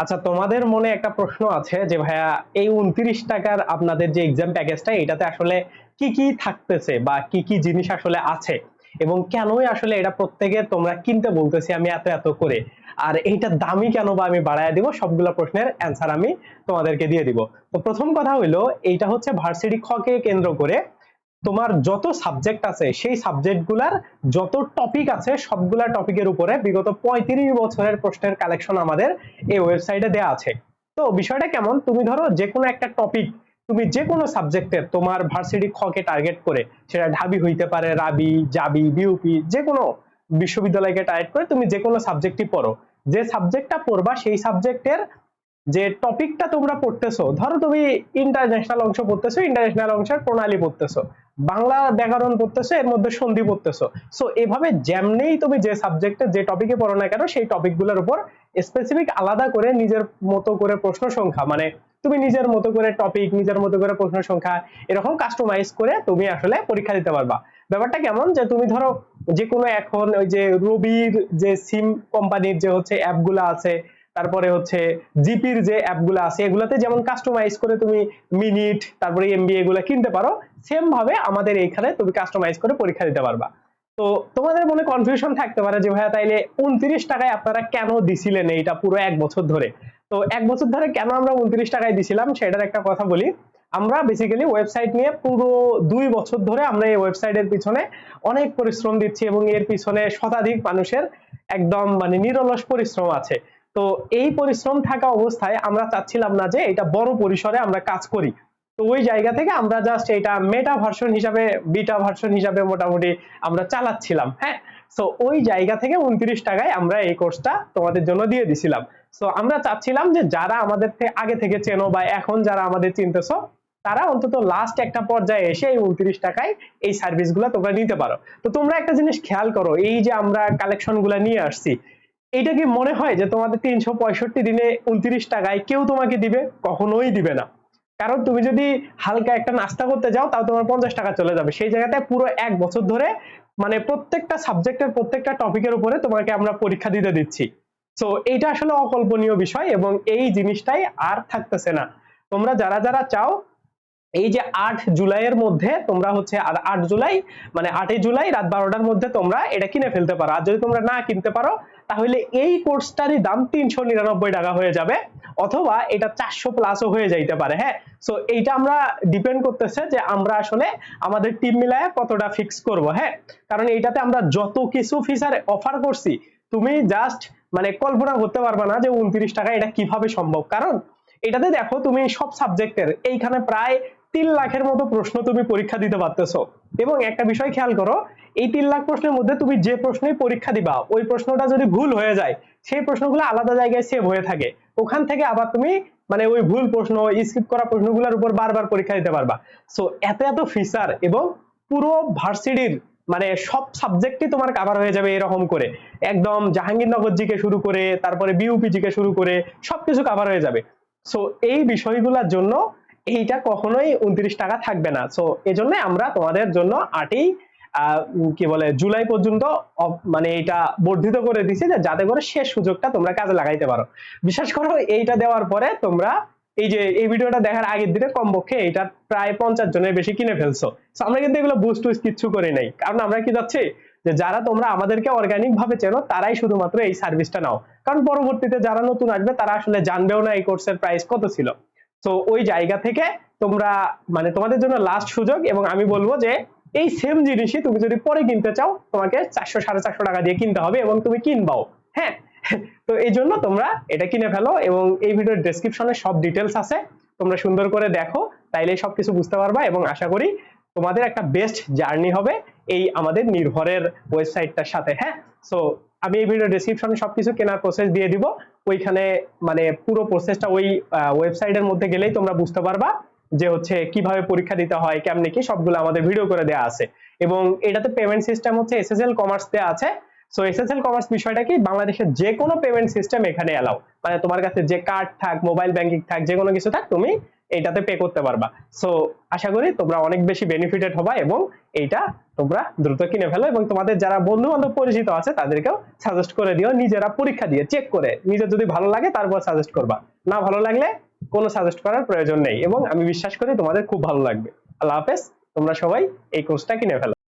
আচ্ছা তোমাদের মনে একটা প্রশ্ন আছে যে, ভাইয়া, এই উনত্রিশ টাকার আপনাদের যে এক্সাম প্যাকেজটা এটাতে আসলে কি কি থাকতেছে বা কি কি জিনিস আসলে আছে? এবং কেনই আসলে এটা প্রত্যেকে তোমরা কিনতে বলতেছি আমি এত এত করে? আর এইটার দামই কেন বা আমি বাড়ায় দিব? সবগুলো প্রশ্নের অ্যান্সার আমি তোমাদেরকে দিয়ে দিব। তো প্রথম কথা হইল, এইটা হচ্ছে ভার্সিটি খকে কেন্দ্র করে তোমার যত সাবজেক্ট আছে, সেই সাবজেক্টগুলার যত টপিক আছে, সবগুলা টপিকের উপরে বিগত পঁয়ত্রিশ বছরের প্রশ্নের কালেকশন আমাদের এই ওয়েবসাইটে দেওয়া আছে। তো বিষয়টা কেমন? তুমি ধরো যে কোনো একটা টপিক তুমি যে কোনো সাবজেক্টের তোমার ভার্সিটি খকে টার্গেট করে, সেটা ঢাবি হইতে পারে, রাবি, জাবি বিউপি যে কোনো বিশ্ববিদ্যালয়কে টার্গেট করে তুমি যে কোনো সাবজেক্টই পড়ো। যে সাবজেক্টটা পড়বা, সেই সাবজেক্টের যে টপিকটা তোমরা পড়তেছো, ধরো তুমি ইন্টারন্যাশনাল অংশ পড়তেছো ইন্টারন্যাশনাল অংশের প্রণালী পড়তেছো, বাংলা ব্যাকরণ পড়তেছো, এর মধ্যে সন্ধি পড়তেছো। সো এভাবে যেমনেই তুমি যে সাবজেক্টে যে টপিকে পড়ো না কেন, সেই টপিকগুলোর উপর স্পেসিফিক আলাদা করে নিজের মতো করে প্রশ্ন সংখ্যা মানে তুমি নিজের মতো করে টপিক নিজের মতো করে প্রশ্ন সংখ্যা, এরকম কাস্টমাইজ করে তুমি আসলে পরীক্ষা দিতে পারবা। ব্যাপারটা কেমন? যে তুমি ধরো যে কোনো এখন ওই যে রবির যে সিম কোম্পানির যে হচ্ছে অ্যাপগুলো আছে তারপরে হচ্ছে জিপির যে অ্যাপগুলো আছে, এগুলাতে যেমন কাস্টমাইজ করে তুমি মিনিট তারপরে এমবি এগুলো কিনতে পারো সেম ভাবে আমাদের এইখানে তুমি কাস্টমাইজ করে পরীক্ষা দিতে পারবা। তো তোমাদের মনে কনফিউশন থাকতে পারে যে, ভাইয়া, তাইলে উনত্রিশ টাকায় আপনারা কেন দিছিলেন এইটা পুরো এক বছর ধরে? তো এক বছর ধরে কেন আমরা উনত্রিশ টাকায় দিছিলাম, সেটার একটা কথা বলি। আমরা বেসিক্যালি ওয়েবসাইট নিয়ে পুরো দুই বছর ধরে আমরা এই ওয়েবসাইটের পিছনে অনেক পরিশ্রম দিচ্ছি এবং এর পিছনে শতাধিক মানুষের একদম মানে নিরলস পরিশ্রম আছে। তো এই পরিশ্রম থাকা অবস্থায় আমরা চাচ্ছিলাম না যে এটা বড় পরিসরে আমরা কাজ করি। তো ওই জায়গা থেকে আমরা জাস্ট এটা মেটা ভার্সন হিসাবে বিটা ভার্সন হিসাবে মোটামুটি আমরা চালাচ্ছিলাম হ্যাঁ? সো ওই জায়গা থেকে উনত্রিশ টাকায় আমরা এই কোর্সটা তোমাদের জন্য দিয়ে দিছিলাম। সো আমরা চাচ্ছিলাম যে যারা আমাদের আগে থেকে চেনো বা এখন যারা আমাদের চিনতেছো, তারা অন্তত লাস্ট একটা পর্যায়ে এসে এই উনত্রিশ টাকায় এই সার্ভিসগুলা তোমরা নিতে পারো। তো তোমরা একটা জিনিস খেয়াল করো, এই যে আমরা কালেকশনগুলা নিয়ে আসছি এটা কি মনে হয় যে তোমাদের তিনশো পঁয়ষট্টি দিনে উনত্রিশ টাকায় কেউ তোমাকে দিবে? কখনোই দিবে না। কারণ তুমি যদি হালকা একটা নাস্তা করতে যাও, তাও তোমার পঞ্চাশ টাকা চলে যাবে। সেই জায়গাতে পুরো এক বছর ধরে মানে প্রত্যেকটা সাবজেক্টের প্রত্যেকটা টপিকের উপরে তোমাকে আমরা পরীক্ষা দিতে দিচ্ছি। তো এইটা আসলে অকল্পনীয় বিষয় এবং এই জিনিসটাই আর থাকতেছে না। তোমরা যারা যারা চাও, এই যে আট জুলাইয়ের মধ্যে তোমরা হচ্ছে আর আট জুলাই মানে আটই জুলাই রাত বারোটার মধ্যে তোমরা এটা কিনে ফেলতে পারো। আর যদি তোমরা না কিনতে পারো তাহলে এই কোর্সটারই দাম তিনশো নিরানব্বই টাকা হয়ে যাবে, অথবা এটা চারশো প্লাসও হয়ে যাইতে পারে হ্যাঁ? সো এইটা আমরা ডিপেন্ড করতেছে যে আমরা আসলে আমাদের টিম মিলায় কতটা ফিক্স করব হ্যাঁ? কারণ এইটাতে আমরা যত কিছু ফিচার অফার করছি, তুমি জাস্ট মানে কল্পনা করতে পারবে না যে উনত্রিশ টাকা এটা কীভাবে সম্ভব। কারণ এটাতে দেখো তুমি সব সাবজেক্টের এইখানে প্রায় তিন লাখের মতো প্রশ্ন তুমি পরীক্ষা দিতে পারতেছো। এবং একটা বিষয় খেয়াল করো, এই তিন লাখ প্রশ্নের মধ্যে তুমি যে প্রশ্নই পরীক্ষা দিবা, ওই প্রশ্নটা যদি ভুল হয়ে যায়, সেই প্রশ্নগুলো আলাদা জায়গায় সেভ হয়ে থাকে। ওখান থেকে আবার তুমি মানে ওই ভুল প্রশ্ন স্কিপ করা প্রশ্নগুলোর উপর বারবার পরীক্ষা দিতে পারবা। সো এত এত ফিচার এবং পুরো ভার্সিটির মানে সব সাবজেক্টই তোমার কাভার হয়ে যাবে এরকম করে। একদম জাহাঙ্গীরনগর জিকে শুরু করে, তারপরে বিউপি জিকে শুরু করে, সবকিছু কাভার হয়ে যাবে। সো এই বিষয়গুলোর জন্য এইটা কখনোই উনত্রিশ টাকা থাকবে না। সো এজন্য আমরা তোমাদের জন্য আটই কি বলে, জুলাই পর্যন্ত মানে এটা বর্ধিত করে দিছি যে যাতে করে শেষ সুযোগটা তোমরা কাজে লাগাইতে পারো। বিশেষ করো, এইটা দেওয়ার পরে তোমরা এই যে, এই ভিডিওটা দেখার আগের দিনে কমপক্ষে এটা প্রায় পঞ্চাশ জনের বেশি কিনে ফেলছো। So, আমরা কিন্তু এগুলো বুস্ট টুস্ট কিচ্ছু করে নাই। কারণ আমরা কি যাচ্ছি যে যারা তোমরা আমাদেরকে অর্গানিক ভাবে চেনো, তারাই শুধুমাত্র এই সার্ভিসটা নাও। কারণ পরবর্তীতে যারা নতুন আসবে, তারা আসলে জানবেও না এই কোর্সের প্রাইস কত ছিল। তো ওই জায়গা থেকে তোমরা মানে তোমাদের জন্য লাস্ট সুযোগ এবং আমি বলব যে এই সেম জিনিসই তুমি যদি পরে কিনতে চাও, তোমাকে চারশো, সাড়ে চারশো টাকা দিয়ে কিনতে হবে এবং তুমি কিনবাও হ্যাঁ? তো এই জন্য তোমরা এটা কিনে ফেলো এবং এই ভিডিওর ডেসক্রিপশনে সব ডিটেলস আছে। তোমরা সুন্দর করে দেখো তাইলে সবকিছু বুঝতে পারবা এবং আশা করি তোমাদের একটা বেস্ট জার্নি হবে এই আমাদের নির্ভরের ওয়েবসাইটটার সাথে হ্যাঁ? সো আমি এই ভিডিও ডেসক্রিপশনে সবকিছু কেনার প্রসেস দিয়ে দিব। ওইখানে মানে পুরো প্রসেসটা ওই ওয়েবসাইটের মধ্যে গেলেই তোমরা বুঝতে পারবা যে হচ্ছে কীভাবে পরীক্ষা দিতে হয়, কেমনে কি সবগুলো আমাদের ভিডিও করে দেওয়া আছে। এবং এটাতে পেমেন্ট সিস্টেম হচ্ছে এসএসএল কমার্স দেওয়া আছে। সো এসএসএল কমার্স বিষয়টা কি? বাংলাদেশের যে কোনো পেমেন্ট সিস্টেম এখানে অ্যালাউ মানে তোমার কাছে যে কার্ড থাক মোবাইল ব্যাংকিং থাক, যে কোনো কিছু থাক, তুমি এইটাতে পে করতে পারবা। সো আশা করি তোমরা অনেক বেশি বেনিফিটেড হবা এবং এটা তোমরা দ্রুত কিনে ফেলো এবং তোমাদের যারা বন্ধু বান্ধব পরিচিত আছে, তাদেরকেও সাজেস্ট করে দিও, নিজেরা পরীক্ষা দিয়ে চেক করে। নিজের যদি ভালো লাগে, তারপর সাজেস্ট করবা। না ভালো লাগলে কোনো সাজেস্ট করার প্রয়োজন নেই এবং আমি বিশ্বাস করি তোমাদের খুব ভালো লাগবে। আল্লাহ হাফেজ, তোমরা সবাই এই কোর্সটা কিনে ফেলো।